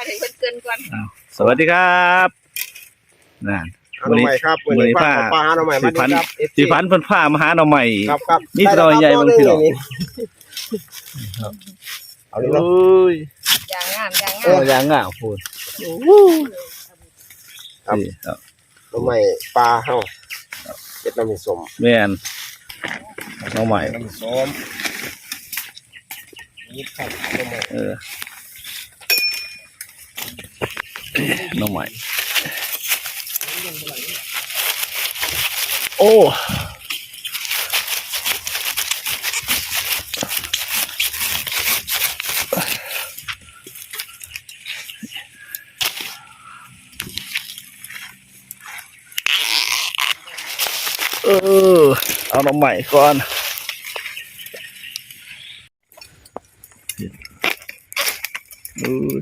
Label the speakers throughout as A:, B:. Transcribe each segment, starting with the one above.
A: มาถึงเพิ่นเกินก่อน
B: สวัสดีครับนั่น
C: เอาหน่อไม้ครับ
B: มื้อนี้
C: ป้า
B: ป้า
C: ป้าหาหน่อไม้
B: สิ
C: มา
B: พัน
C: ดีครับ
B: สิพันเพิ่นพามาหาหน่อใหม่
C: ครับครับ
B: นี่หน่อยใหญ่บางทีหรอ
C: เอาเลย
B: โอ้
C: เนาะ
B: ย
A: อย่างงามอย่างงา
B: เอา
A: ม
B: อย่างง่าพูด
C: ครับ
B: นี่ครับ
C: หน่อไม้ปลาเฮาเจ็ดน้ำมันสม
B: แม่นหน่อใหม่
C: น้ำมันสมนี่ครับหน่อไม้
B: เออห น่อใหม่ โอ้เออ เอาหน่อใหม่ก่อนเออ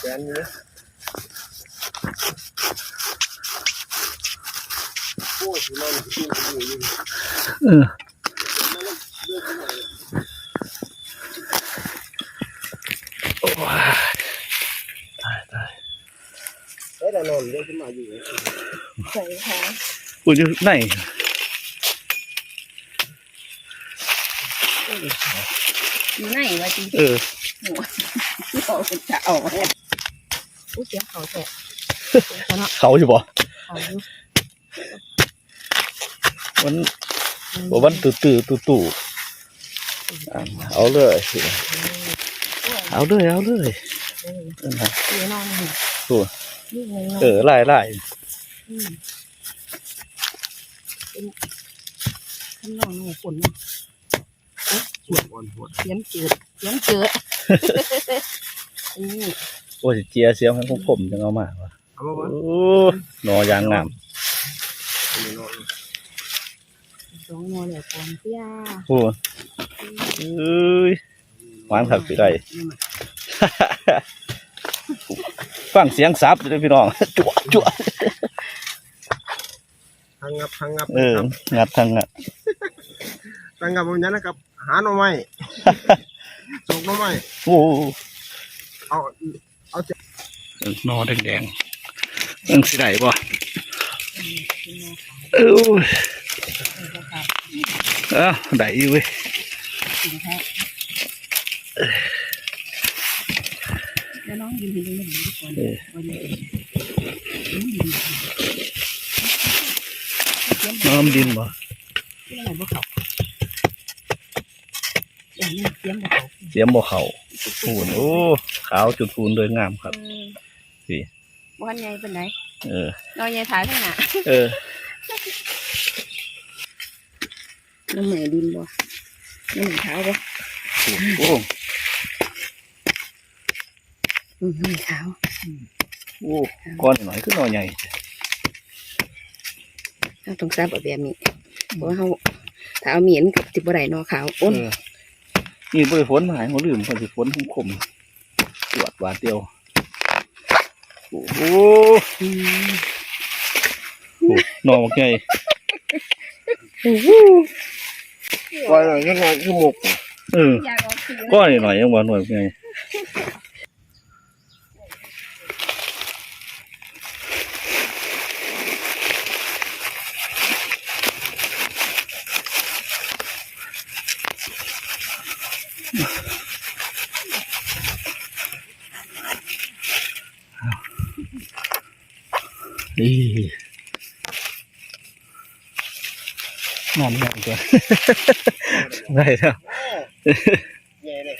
C: แก นี้โอ้ยนอนกินอยู่ยู่
B: เออโอ้ยตายตาย
C: เฮ้ยแต่นอนเยอะขึ้นมาอยู่
A: ใส่ค่ะ
B: กูอยู่ไหน
A: อยู่ไหนวะจริง
B: เออ
A: หัวจะเอา ไว้อู้เสียงเขาแตะเขาเนาะ
B: เขาอยู่บ่
A: เขาอยู่
B: มันบ่มันตื่ตื่ตื่ตู่อะเอาเลย เอาเลย เอาเลยเออนะ
A: อยู่นอนนี่
B: ตัว
A: นี่ไงนอน
B: เออไล่ไล่
A: มเป็นข้างนอกนี่ฝนเนาะ
C: ปวดปวดปวด
A: เสียงเจืดเสียงเจืดนี่
B: โอ้ยเจียเสียงของผมจังเอามาวะ
C: เอามา
B: โอ้
C: วะ
B: หนอยางงาม
C: นอน
A: สองโมเหลือก่อนเสีย
B: โอ้เอ้ยหวานขับสิไรฟังเสียงซับเลยพี่น้องจั่วจั่ว
C: ทางงับทางงับ
B: เอองัดทางงัด
C: ทางงับมันยังนะครับ หาหน่อไม้ส่งหน่อไม้
B: โอ้
C: เอา
B: หนอแดงๆมันสิได้บ่เออเอ้าได้อยู่เว้ย
A: แล้วน้องยืนยืนยืนยืนก่อน
B: เออ
A: วันนี้
B: น้ำดินบ่
A: ที่ไหนบ่เขาอย่างนี้เสียงบ่เขา
B: เสียมบ่เขา ปูนโอ้ขาวจุดปูนเลยงามครับสิ
A: วันใหญ่เป็นไหน
B: เออ
A: นอนใหญ่ถ่ายข้างหน้า
B: เออ
A: น้ำเหมือดินบ่น้ำเหมือเท้าบ่
B: โอ้
A: อืมน้ำเหมือเท้า
B: โอ้ก้อนหน่อยคือหน่อใหญ่
A: เราต้องซับเอาแบบนี้เพราะว่าเขาถ้าเอาเหมียนกับติบ่ได้นอขาวอ้น
B: เออ นี่บริฝนมาใหายเขาลืมเขาสิฝนคมคมๆตรวจหวาดเดียว โอ้โห
A: อืม
B: หน่อบักใหญ่
C: ปล่อยหน่อยยังไงคือหมก
B: เออ
A: อยากเอาคืน
B: ก้อนหน่อยยังว่าหน่อยบักใหญ่อีงามงามตัว ได้แล้ว
C: ใหญ่เลย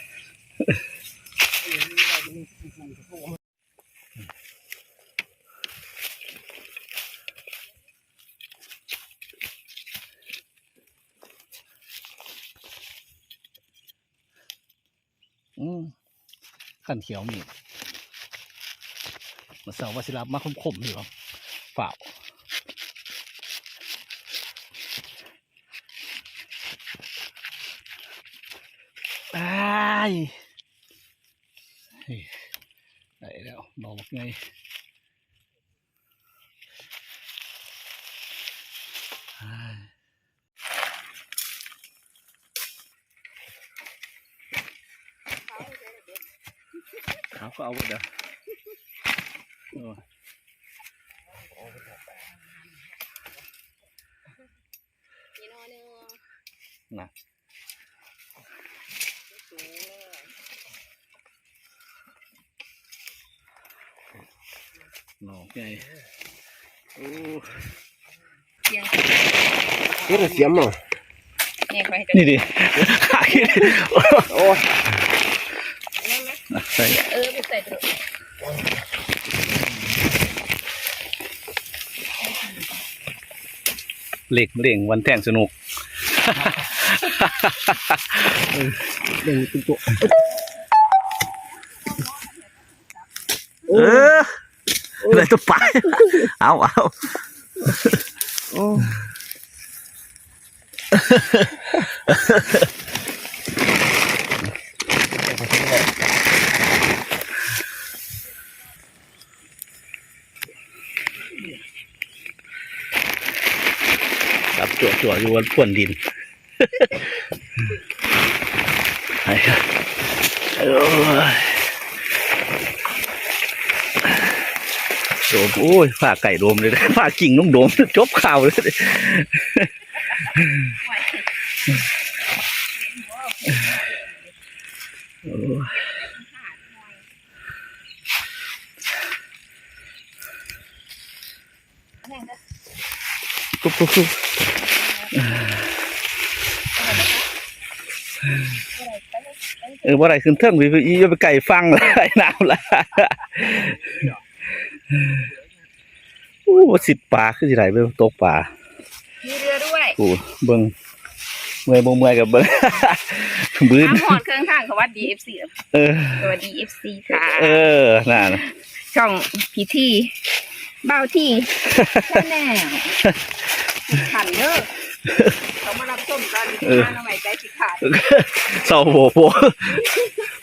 B: อืมขันเขียวมีมาเสาร์วาสิรับมาคมๆอยู่หรอเปล่า
A: tay đấy đâu bỏ một ngay.
B: À. tháo
A: có ống rồi rồi. Nè
B: หนอกไงโอ้
A: เสียง
C: นี่เราเสียมเนาะ
A: เนี่ยไปจะ
B: นี่ดิขาขี้ดิ
C: โอ้ย
A: นั่นไหม
B: อะใส่
A: เออไปใส่เถอะ
B: เหล็กเหล่งวันแท่งสนุก
C: เดินตุ๊กตุ๊ก
B: เออ อะไรตัวไปเอาเอา
C: โอ้
B: ครับจั่วจั่วอยู่บนพ่วนดินไอ้ครับโอ้ย โดมโอ้ยผ่าไก่โดมเลยนะผ่ากิ่งนุ่งโดมจบข่าวเลยโอ้ยปุ๊บปุ๊บปุ๊บเออว่าไรขึ้นเทิงวิวอีจะไปไก่ฟังละไอ้น้ำละ โอ้ว่าสิปลาคือสิไหลไปตกปลา
A: มีเรือด้วย
B: โอ้เบิ่งเมื่อยบ่เมื่อยกับเบิ่งบื้น
A: น้ำหอนเครื่องทางสวัสดีเอฟซี
B: เออ
A: สวัสดีเอฟซีค่ะ
B: เออน่านะ
A: ช่องพีที่เบ้าที่แค่แน่ขันเด้อเขามารับส้มกันที่ห้าหน่อยใจสิขาด
B: เศร้าโหโห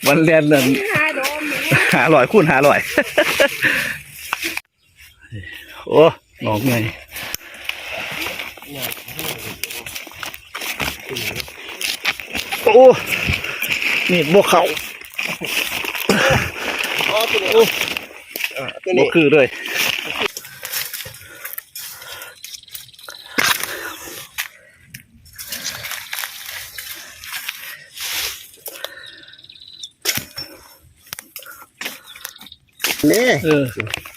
B: วันเรียนนั่น
A: ห้าโดมเนี่ย
B: หาลอยคูณหาลอย โอ้หนองไงโอ้นี่บวกเขา
C: อ๋อตัวนี้อ่าตัว
B: บว
C: นี้
B: กคือเลย
C: นี่
B: เออ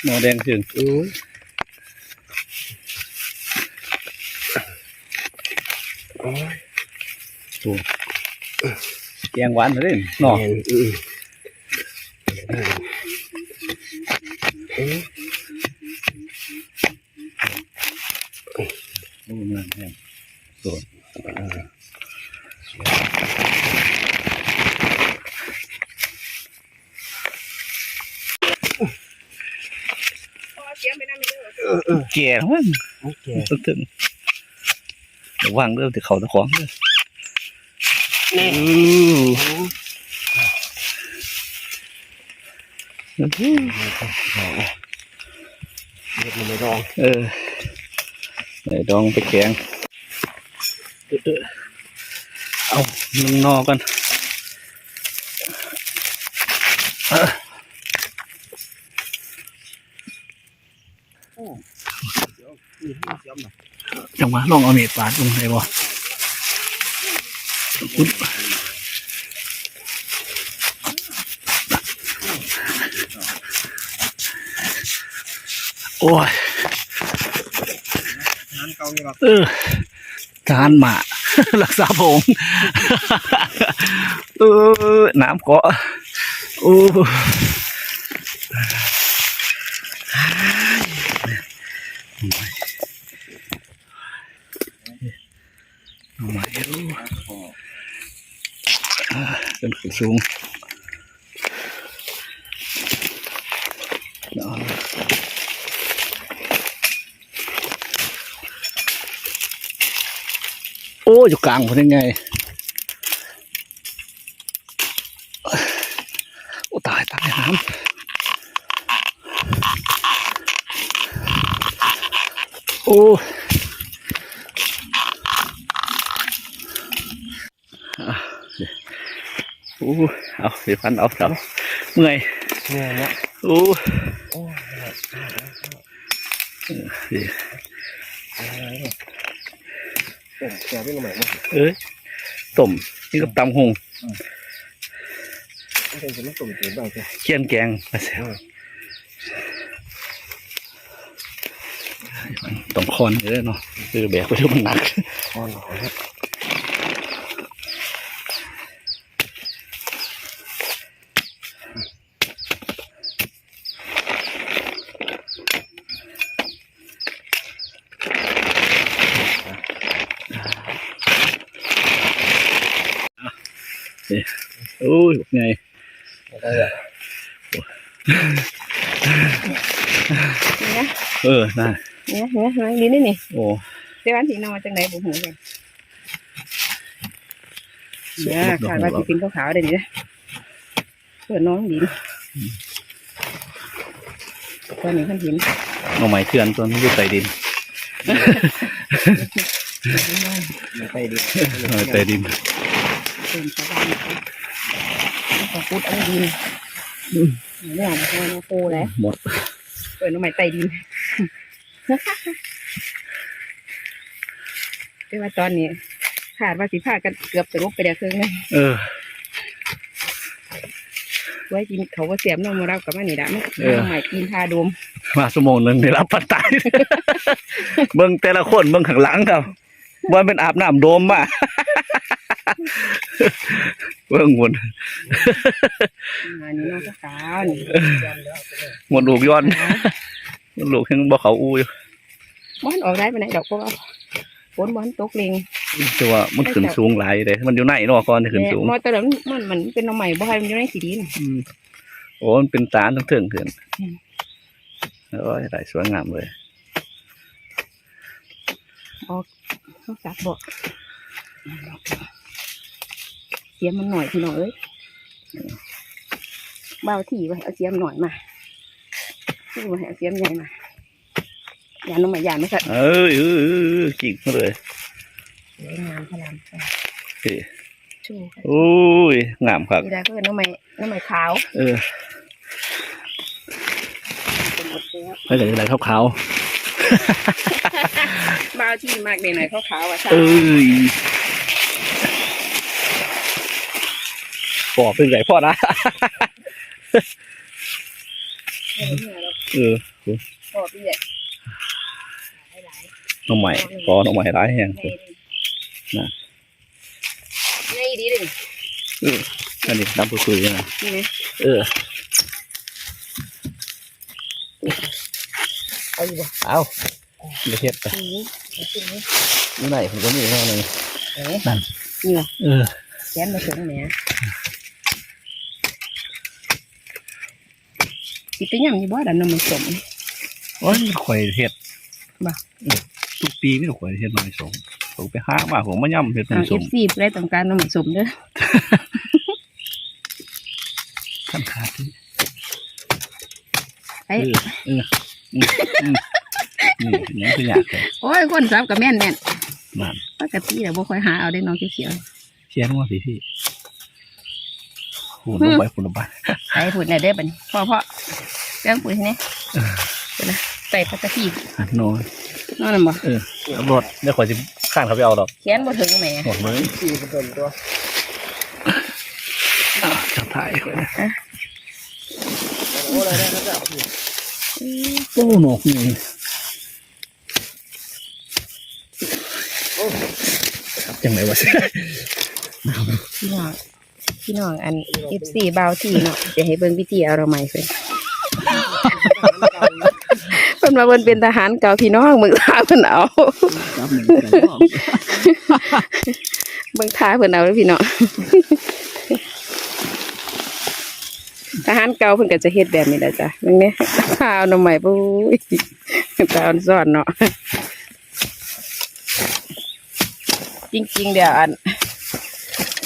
B: หนอแดงถึง
C: อือ
B: งหวานเลยหนอ
C: อืออือ
B: โอ้เงินแห้งส่วน
A: เสียงไปนั่นเลย
C: เออเออ
B: แก่มั้ง
C: โอเค
B: ตึ้งตึ้งระวังเริ่มที่เขาตะของเลย
C: นี่
B: อือ
C: เด็ดมันไม่รอง
B: เออไหนดองไปแกงเออเออเอาลงนอกันเออจังหวะลองเอาเน็ตปาดลงไปบ่ อุ๊ยโอ้ย
C: เออ
B: ทหารหมารักษาผมเออน้ำเกาะโอ้เอาใหม่ดูอ่า เป็นขึ้นสูงเอาโอ้อยู่กลางพอยังไง โอ้ตายตายน้ำโอ้อะโอ้ เอาเดี๋ยวพันเอาเสาเมื่อย
C: เนี่ยเนี่ย
B: โอ้
C: โอ้ย
B: ย
C: อะไรเนี่ยต้มแกเป็นใหม่หมด
B: เอ้ยต้มนี่ก็ตำหง
C: ไม่ใช่จะไม่ต้มจืดได้ใช่
B: เคี่ยนแกงมาแซวต้องคอนเยอะเนาะคือแบกไปทุกมันหนัก
C: คอนหอครับ
B: โอ้ยไง
C: ได้อะ
A: เนี่ย
B: เออน่า
A: เนี่ยเนี่ยนี่นี่นี่
B: โอ้
A: เจ้าวันที่นอนจังไหนบุหูเลยเนี่ยขาดว่าสิเป็นขาวๆได้นี่นะเพื่อนน้องดินตอนนี้ท่านหิน
B: เอาไม้เถื่อนตัวนี้อยู่ใต้ดิน
C: ไม่ไปดิ
B: เอาไม้ใต้ดิน
A: เป็นชาวบ้านเขาพูดเอาดินเนี่ยมันโคแล้ว
B: หมด
A: เปิดน้ำใหม่ไตดินแต่ว่าตอนนี้ขาดว่าสิพากันเกือบสงบไปแล้วครึ่งนึง
B: เออ
A: ไว้กินเขาว่าเสียมน้องมารับกับมานี่ละมัน
B: เออ
A: น้ำใหม่กินทาดม
B: มาสมองหนึ่งได้รับปัตตายเบิ่งแต่ละคนเบิ่งข้างหลังครับว่าเป็นอาบน้ำโดมมา เบิ่งหมด
A: อันนี้น้องก็ขาวนี่
B: หมดลูกย้อนหมดลูกยังบ่เขาอู้อยู่
A: มันออกได้ไปไหนใดดอกเพราะว่าฝนมันตกเลง
B: แต่ว่ามันขึ้นสูงหลายเลยมันอยู่ไหนเนาะก่อนจะขึ้นสูง
A: มอแต่ละมันมันเป็นน้ำใหม่บ่ให้มันอยู่ในสีดิน
B: อืมโอ้มันเป็นตาทั้งเถิงขึ้น
A: อืม
B: โอ้ยได้สวยงามเลย
A: เขาจับบ่ เสียมมันหน่อยพี่น้องเอ้ยเบาที่ไว้เอาเสียมหน่อยมาที่ไว้เอาเสียมใหญ่มายานน้ำใหม่ยานไหมครับ
B: เอ้ยเอเออกิ่งมาเลย
A: สวยงามพลาม
B: เฮ้ย
A: ชู
B: โอ้ยงามครับ
A: เวลาก็เป็นน้ำใหม่น้ำใหม่ขาว
B: เออ
A: เป็นหมดแล้ว
B: ไม่เหลือะไรขาว
A: เบาที่มากเลยหน่อยขาวๆอะใช่
B: เอ้ย ปอกเป็นไงพ่อนะเออ
A: พอพี่ใหญ่หลาย
B: น้องใหม่พอน้องใหม่ร้ายแห้ง
A: ๆในในดีเลย
B: อันนี้น้ำคุยๆนะ
A: นี่ไหม
B: เออ
A: เอาอยู่บ่
B: เอาเดี๋ยวเฮ็ดไป
A: ทีนี้ทีนี้
B: นี่ไหนผมก็มีแค่นึง
A: เอ๊ะนี่เหรอ
B: เออ
A: แขนมาถึงแหม สิไปย่ำยี่บ่ดันน้ำมันสม
B: โอ้ยข่อยเฮ็ด
A: บ่
B: เออทุกปีไม่ต้องข่อยเฮ็ดหน่อยสมผมไปหามาผมมาย่ำเฮ็ดหน่
A: ทา
B: องย
A: เอ
B: ส
A: ฟ
B: ม
A: ซีได้ต้องการน้ำมันสมเด้อ
B: ขั้นขาดที่
A: ไอ้
B: เออเอออืมอืมนี่อย่างนี้คืออยากเลย
A: โอ้ยคนซับกับแม่นแม่น
B: นั่น
A: ปกติเราบ่ค่อยหาเอาได้น้องเขียว
B: เชียร์ว่าพี่พี่หุ่นลงไปหุ่นลงไป
A: ๆใส่ผุดเนี่ยเด้อบัดนี้พ่อพ่อ เรื่องปุ๋ยนี่ใส่ปลาตะพี
B: อะนอน
A: นอนน่ะบ่
B: เออเอารถเดี๋ยวข่อยจะข้างเขาไปเอาดอก
A: แขนบ่ถึงแหม
B: หมดเลย
C: สี่เป็นต้นตัว
B: อะจะถ่ายข่อยนะ
C: โอ้อะไรนะจ๊ะ
B: โอ้หนกนี่จังไหนวะสิ
A: พี่น้องพี่น้องอัน F4 เบาที่เนาะจะให้เบิ่งวิธีเอาเราใหม่เพิ่น เพิ่นมาเพิ่นเป็นทหารเก่าพี่น้องเบิ่งท่าเพิ่นเอา
B: จับหนึ่งใส่รอบ
A: เบิ่งท่าเพิ่นเอาเด้อพี่น้องทหารเก่าเพิ่นก็จะเฮ็ดแบบนี้แหละจ้ะเบิ่งเนี่ยท่าเอาหน่อใหม่ปุ้ยตาอ่อนซ่อนเนาะจริงๆเดี๋ยวอัน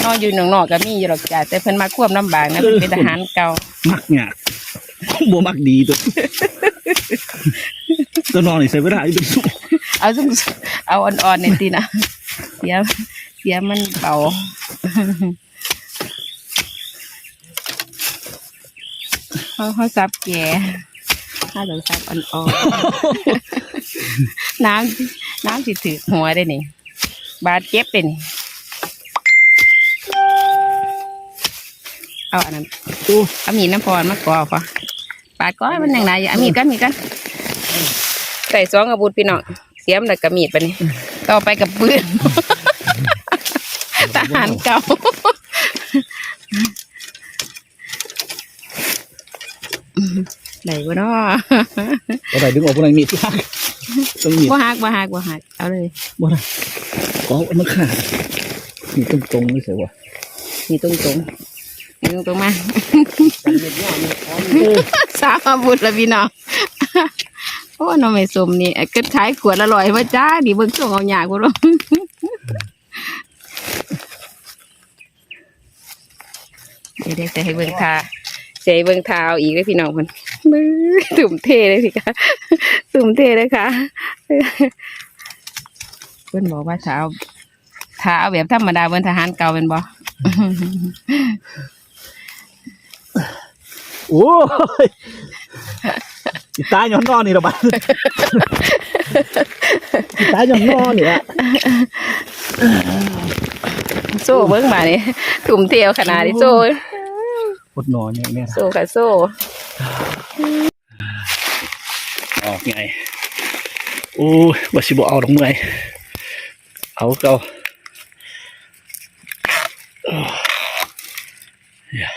A: นอนอยู่หนองนอกก็มีอยู่หรอกจ้ะแต่เพิ่นมาควบน้ำบางนะเพิ่นเป็นทหารเก่า
B: มักหยาด บัวมักดีตัวตัวนอนนี่ใส่ไม่ได้เป็นสุก
A: เอาซุ่มเอาอ่อนๆเนี่ตีนะเสียเสียมันเบาเขาเขาซับแก่ถ้าเราซับอ่อนๆน้ำน้ำสิถือหัวได้นี่บาดเจ็บเป็นเอาอันนั้น
B: กู
A: เอามีน้ำพรมากรอกก่อนปาดก้อนมันอย่างไรเอามีดกันมีดกันใส่ซองอาวุธพี่น้องเสียมแล้วก็มีดไปนี่ต่อไปกับปืนทหารเก่าไหนวะเนาะ
B: เอาไปดึงออกพวกนั้นมีดที่หักต้องมีด
A: บ่หักบ่หักบ่หักเอาเลย
B: บ่ได้ก็มันขาดมีตรงตรงๆไม่ใช่วะ
A: นี่ตรงตรงๆนี่ตรงตรงๆมา
C: กันเม็ดเนี่ยมีพร้อม
A: สามอาวุธแล้วพี่น้องโอ้น้องไม่สมนี่ก็ขายขวดละร้อยมาจ้าดิเบิ่งส่งเอาหยากบ่ลงเดี๋ยวได้ใส่ให้เบิ่งทาใส่ให้เบิ่งทาเอาอีกเลยพี่น้องเพิ่นมือตุ่มเทเลยสิคะตุ่มเทเลยค่ะเพิ่อนบอกว่าถ้าเอาถ้าเอาแบบธรรมดาเหมือนทหารเก่าเป็นบ่
B: โอ้ยอีตายย้อนนอนนี่ระบาดอีตายย้อนนอนนี่อะ
A: โซ่เบิ้งมานี่ถุ่มเทียวขนาดนี้โซ่
B: ปวดนอนเนี่ยเนี่ย
A: โซ่ค่ะโซ่
B: ออกไงโอ้ยว่าสิบ่เอาดอกเมื่อยเอาเก่าโอ้ยเหี้ย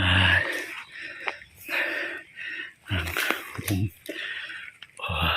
B: อ้ายผมโอ้ย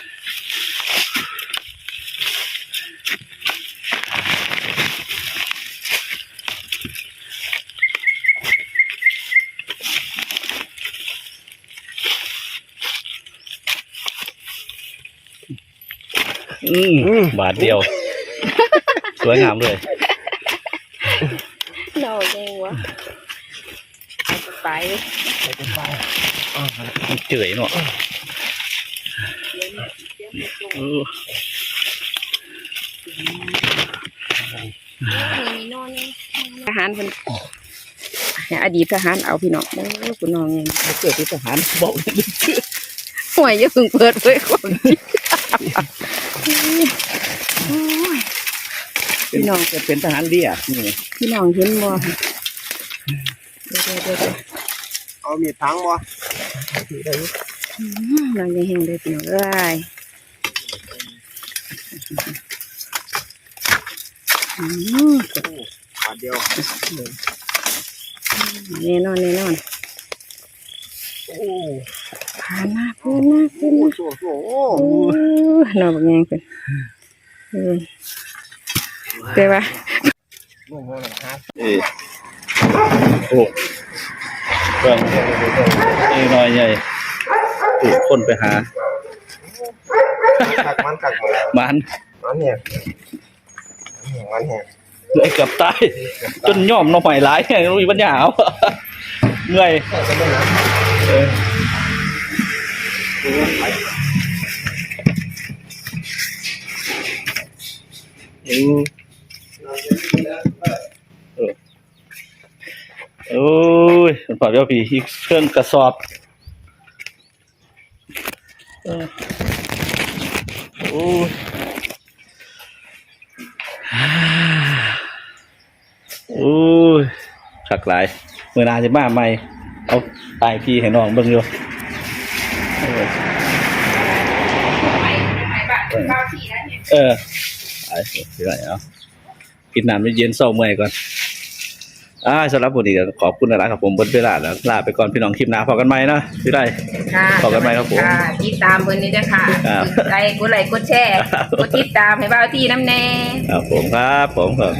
B: อืมบาทเดียว สวยงามเลย
A: นอกยังวะไป
C: ไปกันไปอ่า
B: มันเจ๋ยเนาะเออ
A: ทหารเพิ่นให้อดีตทหารเอาพี่น้องโอ้ยคุณน้องเอง
B: มันเกิดเป็นทหารบอกเลย
A: ห่วยอย่าเพิ่งเปิดเผยความจริง โอ้ย
B: พี่น้องจะเป็นทหารเดียนี่
A: พี่น้องเห็นบ่เดี๋ยวเดี๋ยวเดี๋ยวเดี๋ยว
C: เอามีดทั้งบ่ถือได้อยู่
A: อืมน้องยังเห็นเลยพี่น้องเอ้ยอืม
C: บาทเดียว
A: แน่นอนแน่นอน
C: โอ้
A: ผ่านมาเพื่อนมาเพื่อน
C: โห
A: มา
C: โซ่อ้
A: โอ้ยนอนแบบยังเป็นเออแต่ว่า
C: ลงมาแล้วฮะ
B: โอ้เบิ่งนี่น้อยใหญ่ถูกคนไปหา
C: กักมันกักมัน
B: มัน
C: มันเนี่ยมันเนี่ย
B: เลยเกับตายจนย่อมน้องใหม่หลายแห่งรู้ปัญญาเอาเมื่อย โอ้ยมันปล่อยเบี้ยวผีอีกเครื่องกระสอบโอ้ยโอ้ยขักหลายเมื่อนาจะมาใหม่ เอาตายพี่ให้น้องเบิ่งอยู่ เออ
A: ไปไปบ้านเก้าที่แล้วเนี่ย
B: เออไอ้เดี๋ยวเอากินน้ำเย็นๆเศร้าเมื่อยก่อนอ่าสำหรับวันนี้ก็ขอบคุณนะครับผมบนเวลาแล้วลาไปก่อนพี่น้องคลิปหน้าพอกันไหมนะพี่ได้
A: ค่ะ
B: ขอบคุณมครับผม
A: ติดตามเพิ่นนี่ด้วยค่ะกดไลค์กดไลค์กดแชร์กดติดตามให้บ่าที่น้ำแน่
B: ครับผมครับผมครับ